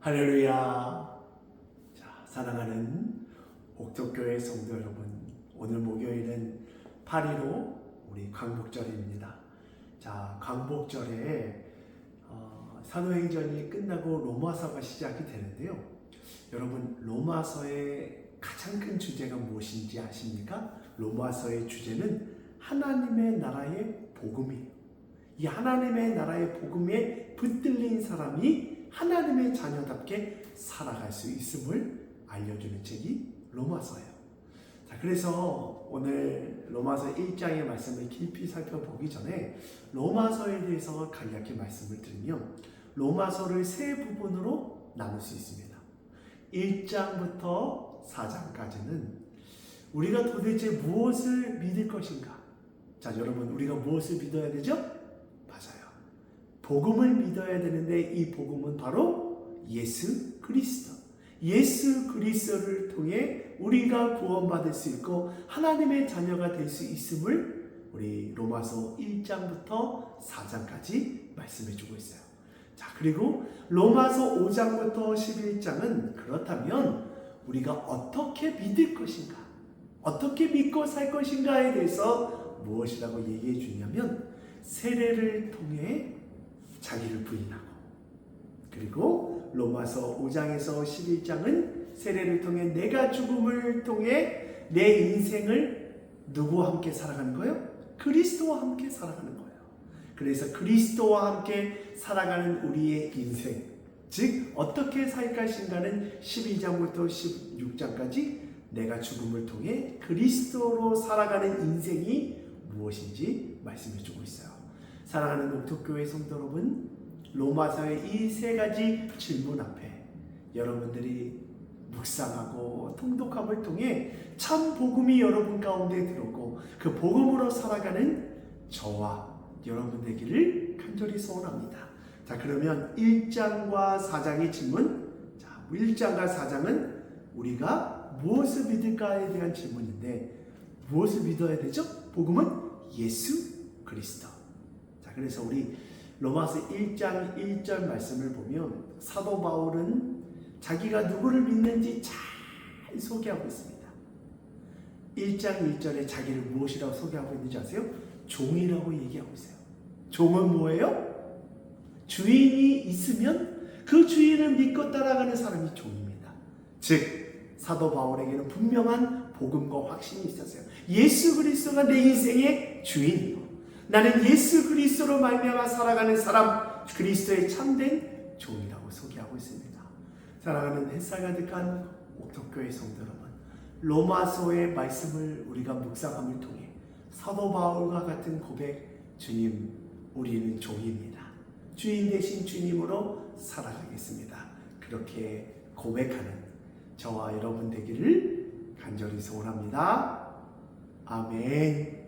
할렐루야. 자, 사랑하는 옥덕교회 성도 여러분, 오늘 목요일은 8.15 우리 광복절입니다. 자, 광복절에 어, 산호행전이 끝나고 로마서가 시작이 되는데요. 여러분, 로마서의 가장 큰 주제가 무엇인지 아십니까? 로마서의 주제는 하나님의 나라의 복음이에요. 이 하나님의 나라의 복음에 붙들린 사람이 하나님의 자녀답게 살아갈 수 있음을 알려주는 책이 로마서예요. 자, 그래서 오늘 로마서 1장의 말씀을 깊이 살펴보기 전에 로마서에 대해서 간략히 말씀을 드리면 로마서를 세 부분으로 나눌 수 있습니다. 1장부터 4장까지는 우리가 도대체 무엇을 믿을 것인가? 자, 여러분, 우리가 무엇을 믿어야 되죠? 복음을 믿어야 되는데 이 복음은 바로 예수 그리스도. 예수 그리스도를 통해 우리가 구원받을 수 있고 하나님의 자녀가 될 수 있음을 우리 로마서 1장부터 4장까지 말씀해 주고 있어요. 자, 그리고 로마서 5장부터 11장은 그렇다면 우리가 어떻게 믿을 것인가? 어떻게 믿고 살 것인가에 대해서 무엇이라고 얘기해 주냐면 세례를 통해 자기를 부인하고 그리고 로마서 5장에서 11장은 세례를 통해 내가 죽음을 통해 내 인생을 누구와 함께 살아가는 거예요? 그리스도와 함께 살아가는 거예요. 그래서 그리스도와 함께 살아가는 우리의 인생, 즉 어떻게 살 것인가는 12장부터 16장까지 내가 죽음을 통해 그리스도로 살아가는 인생이 무엇인지 말씀해 주고. 사랑하는 목토교회 성도 여러분, 로마서의 이 세 가지 질문 앞에 여러분들이 묵상하고 통독함을 통해 참 복음이 여러분 가운데 들었고 그 복음으로 살아가는 저와 여러분 되기를 간절히 소원합니다. 자, 그러면 1장과 4장의 질문. 자, 1장과 4장은 우리가 무엇을 믿을까에 대한 질문인데 무엇을 믿어야 되죠? 복음은 예수 그리스도. 자, 그래서 우리 로마서 1장 1절 말씀을 보면 사도 바울은 자기가 누구를 믿는지 잘 소개하고 있습니다. 1장 1절에 자기를 무엇이라고 소개하고 있는지 아세요? 종이라고 얘기하고 있어요. 종은 뭐예요? 주인이 있으면 그 주인을 믿고 따라가는 사람이 종입니다. 즉 사도 바울에게는 분명한 복음과 확신이 있었어요. 예수 그리스도가 내 인생의 주인이고 나는 예수 그리스도로 말미암아 살아가는 사람 그리스도의 참된 종이라고 소개하고 있습니다. 사랑하는 햇살 가득한 옥토교회 성도 여러분, 로마서의 말씀을 우리가 묵상함을 통해 사도 바울과 같은 고백, 주님, 우리는 종입니다. 주인 대신 주님으로 살아가겠습니다. 그렇게 고백하는 저와 여러분 되기를 간절히 소원합니다. 아멘.